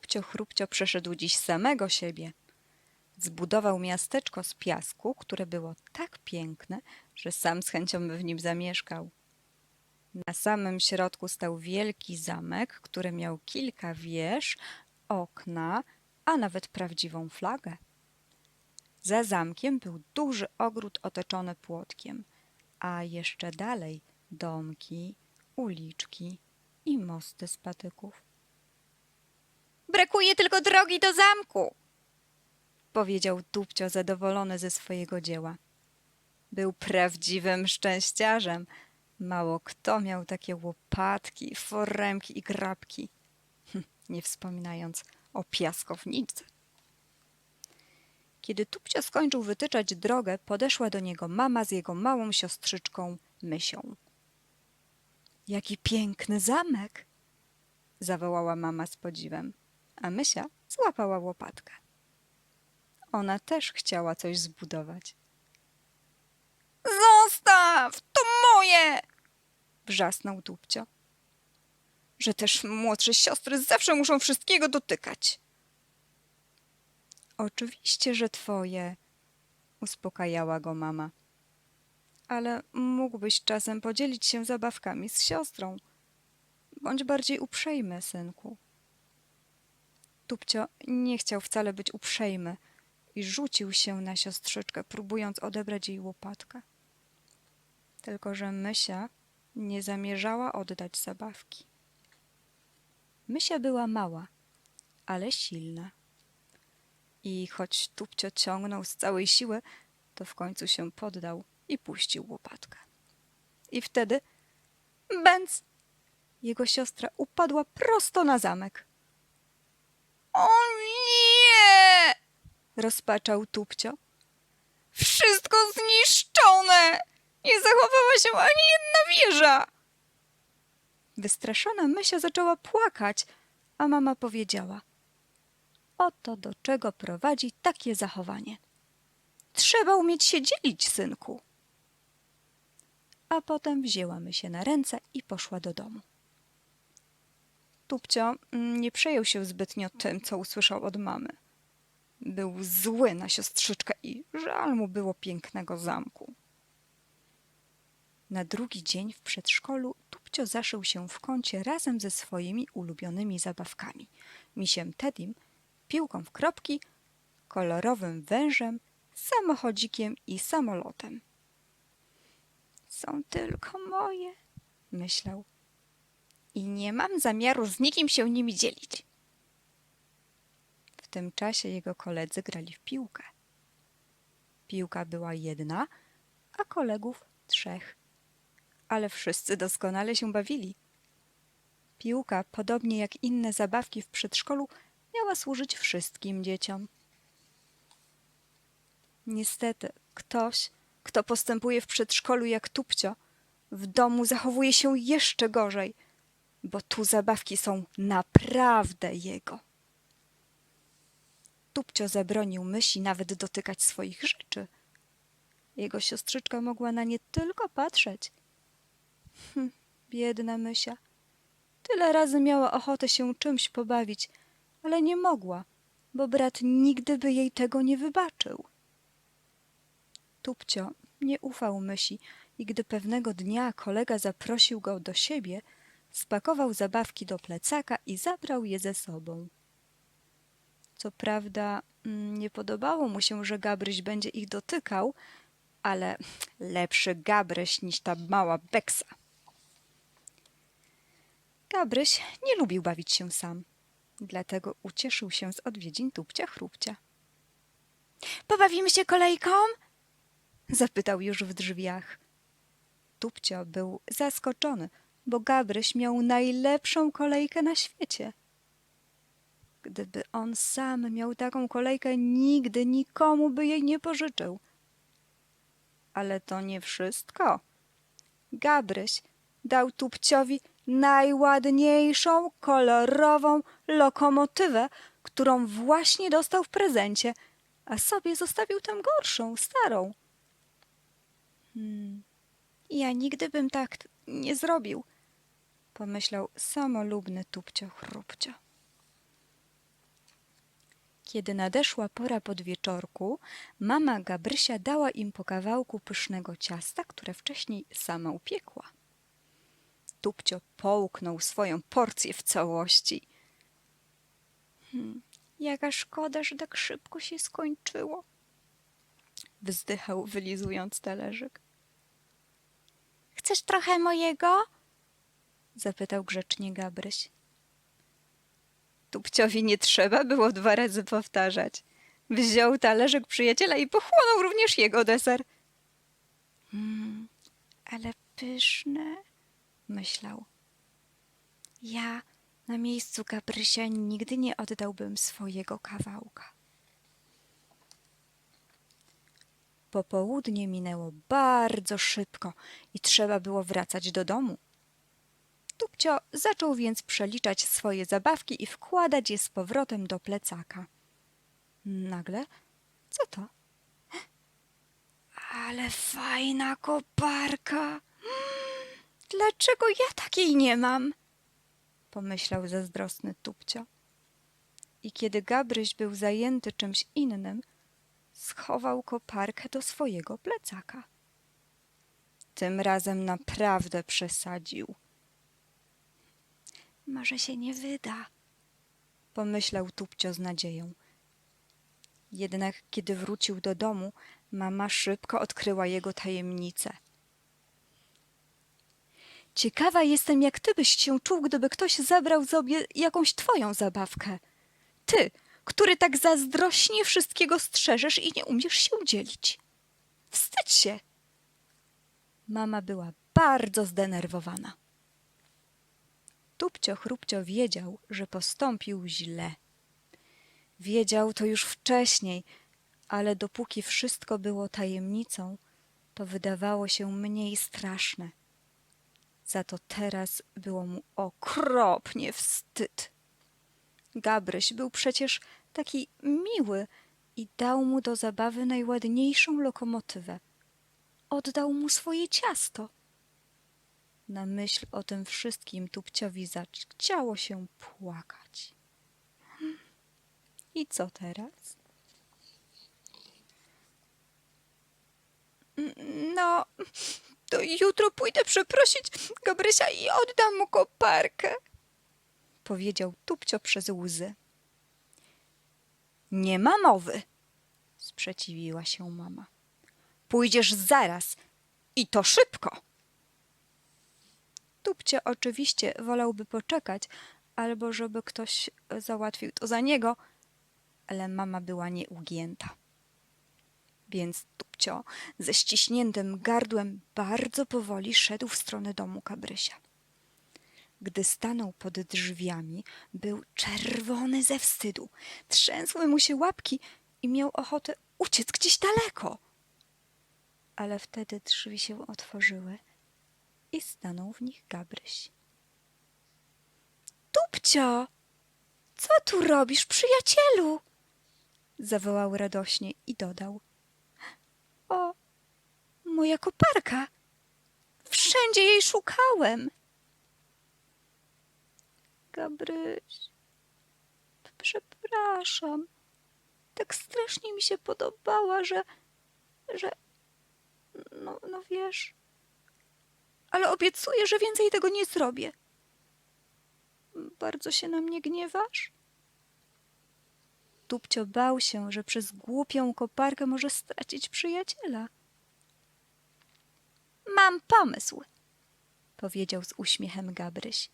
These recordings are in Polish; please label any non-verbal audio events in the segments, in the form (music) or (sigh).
Tupcio Chrupcio przeszedł dziś samego siebie. Zbudował miasteczko z piasku, które było tak piękne, że sam z chęcią by w nim zamieszkał. Na samym środku stał wielki zamek, który miał kilka wież, okna, a nawet prawdziwą flagę. Za zamkiem był duży ogród otoczony płotkiem, a jeszcze dalej domki, uliczki i mosty z patyków. Brakuje tylko drogi do zamku, powiedział Tupcio zadowolony ze swojego dzieła. Był prawdziwym szczęściarzem. Mało kto miał takie łopatki, foremki i grabki, Hm, nie wspominając o piaskownicy. Kiedy Tupcio skończył wytyczać drogę, podeszła do niego mama z jego małą siostrzyczką Mysią. Jaki piękny zamek! zawołała mama z podziwem, a Mysia złapała łopatkę. Ona też chciała coś zbudować. Zostaw! To moje! wrzasnął Tupcio. Że też młodsze siostry zawsze muszą wszystkiego dotykać. Oczywiście, że twoje, uspokajała go mama. Ale mógłbyś czasem podzielić się zabawkami z siostrą. Bądź bardziej uprzejmy, synku. Tupcio nie chciał wcale być uprzejmy i rzucił się na siostrzyczkę, próbując odebrać jej łopatkę. Tylko, że Mysia nie zamierzała oddać zabawki. Mysia była mała, ale silna. I choć Tupcio ciągnął z całej siły, to w końcu się poddał i puścił łopatkę. I wtedy bęc! Jego siostra upadła prosto na zamek. O nie! rozpaczał Tupcio. Wszystko zniszczone! Nie zachowała się ani jedna wieża! Wystraszona Mysia zaczęła płakać, a mama powiedziała Oto do czego prowadzi takie zachowanie. Trzeba umieć się dzielić, synku. A potem wzięła Mysię na ręce i poszła do domu. Tupcio mm, nie przejął się zbytnio tym, co usłyszał od mamy. Był zły na siostrzyczkę i żal mu było pięknego zamku. Na drugi dzień w przedszkolu Tupcio zaszył się w kącie razem ze swoimi ulubionymi zabawkami. Misiem Tedim, piłką w kropki, kolorowym wężem, samochodzikiem i samolotem. Są tylko moje, myślał. I nie mam zamiaru z nikim się nimi dzielić. W tym czasie jego koledzy grali w piłkę. Piłka była jedna, a kolegów trzech. Ale wszyscy doskonale się bawili. Piłka, podobnie jak inne zabawki w przedszkolu, miała służyć wszystkim dzieciom. Niestety, ktoś, kto postępuje w przedszkolu jak Tupcio, w domu zachowuje się jeszcze gorzej, bo tu zabawki są naprawdę jego. Tupcio zabronił mysi nawet dotykać swoich rzeczy. Jego siostrzyczka mogła na nie tylko patrzeć. Hm, biedna mysia. Tyle razy miała ochotę się czymś pobawić, ale nie mogła, bo brat nigdy by jej tego nie wybaczył. Tupcio nie ufał mysi i gdy pewnego dnia kolega zaprosił go do siebie, spakował zabawki do plecaka i zabrał je ze sobą. Co prawda mm, nie podobało mu się, że Gabryś będzie ich dotykał, ale lepszy Gabryś niż ta mała Beksa. Gabryś nie lubił bawić się sam, dlatego ucieszył się z odwiedzin Tupcia Chrupcia. Pobawimy się kolejką? zapytał już w drzwiach. Tupcio był zaskoczony, bo Gabryś miał najlepszą kolejkę na świecie. Gdyby on sam miał taką kolejkę, nigdy nikomu by jej nie pożyczył. Ale to nie wszystko. Gabryś dał Tupciowi najładniejszą, kolorową lokomotywę, którą właśnie dostał w prezencie, a sobie zostawił tam gorszą, starą. Hmm, ja nigdy bym tak nie zrobił, pomyślał samolubny Tupcio Chrupcio. Kiedy nadeszła pora podwieczorku, mama Gabrysia dała im po kawałku pysznego ciasta, które wcześniej sama upiekła. Tupcio połknął swoją porcję w całości. Hmm, jaka szkoda, że tak szybko się skończyło. Wzdychał, wylizując talerzyk. Chcesz trochę mojego? Zapytał grzecznie Gabryś. Tupciowi nie trzeba było dwa razy powtarzać. Wziął talerzyk przyjaciela i pochłonął również jego deser. Mm, ale pyszne, myślał. Ja na miejscu Gabrysia nigdy nie oddałbym swojego kawałka. Popołudnie minęło bardzo szybko i trzeba było wracać do domu. Tupcio zaczął więc przeliczać swoje zabawki i wkładać je z powrotem do plecaka. Nagle, co to? Ale fajna koparka! Dlaczego ja takiej nie mam? Pomyślał zazdrosny Tupcio. I kiedy Gabryś był zajęty czymś innym, schował koparkę do swojego plecaka. Tym razem naprawdę przesadził. Może się nie wyda, pomyślał Tupcio z nadzieją. Jednak kiedy wrócił do domu, mama szybko odkryła jego tajemnicę. Ciekawa jestem, jak ty byś się czuł, gdyby ktoś zabrał sobie jakąś twoją zabawkę. Ty, który tak zazdrośnie wszystkiego strzeżesz i nie umiesz się dzielić. Wstydź się! Mama była bardzo zdenerwowana. Tupcio chrupcio wiedział, że postąpił źle. Wiedział to już wcześniej, ale dopóki wszystko było tajemnicą, to wydawało się mniej straszne. Za to teraz było mu okropnie wstyd. Gabryś był przecież taki miły i dał mu do zabawy najładniejszą lokomotywę. Oddał mu swoje ciasto. Na myśl o tym wszystkim Tupciowi chciało się płakać. I co teraz? No, to jutro pójdę przeprosić Gabrysia i oddam mu koparkę, powiedział Tupcio przez łzy. Nie ma mowy, sprzeciwiła się mama. Pójdziesz zaraz i to szybko. Tupcie oczywiście wolałby poczekać, albo żeby ktoś załatwił to za niego, ale mama była nieugięta. Więc Tupcio ze ściśniętym gardłem bardzo powoli szedł w stronę domu Kabrysia. Gdy stanął pod drzwiami, był czerwony ze wstydu. Trzęsły mu się łapki i miał ochotę uciec gdzieś daleko. Ale wtedy drzwi się otworzyły i stanął w nich Gabryś. Tupcio! Co tu robisz, przyjacielu? Zawołał radośnie i dodał. O, moja koparka! Wszędzie jej szukałem. Gabryś, przepraszam. Tak strasznie mi się podobała, że, że, no, no wiesz, ale obiecuję, że więcej tego nie zrobię. Bardzo się na mnie gniewasz? Tupcio bał się, że przez głupią koparkę może stracić przyjaciela. Mam pomysł, powiedział z uśmiechem Gabryś.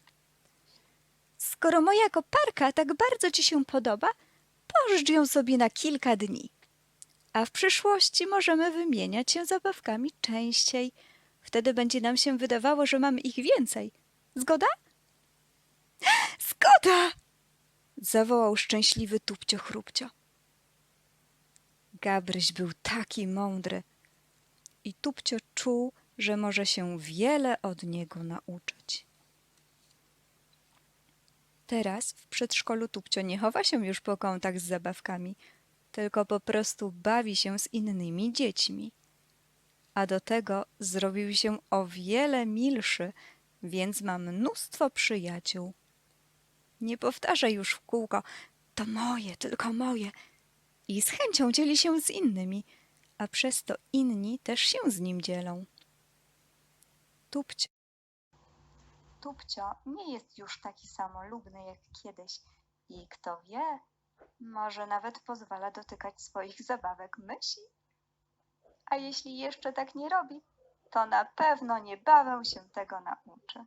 Skoro moja koparka tak bardzo ci się podoba, pożycz ją sobie na kilka dni. A w przyszłości możemy wymieniać się zabawkami częściej. Wtedy będzie nam się wydawało, że mamy ich więcej. Zgoda? (gasps) Zgoda! zawołał szczęśliwy tupcio chrupcio. Gabryś był taki mądry i tupcio czuł, że może się wiele od niego nauczyć. Teraz w przedszkolu Tupcio nie chowa się już po kątach z zabawkami, tylko po prostu bawi się z innymi dziećmi. A do tego zrobił się o wiele milszy, więc ma mnóstwo przyjaciół. Nie powtarza już w kółko To moje, tylko moje. I z chęcią dzieli się z innymi, a przez to inni też się z nim dzielą. Tupcio. Tupcio nie jest już taki samolubny jak kiedyś i kto wie, może nawet pozwala dotykać swoich zabawek myśli. A jeśli jeszcze tak nie robi, to na pewno niebawem się tego nauczy.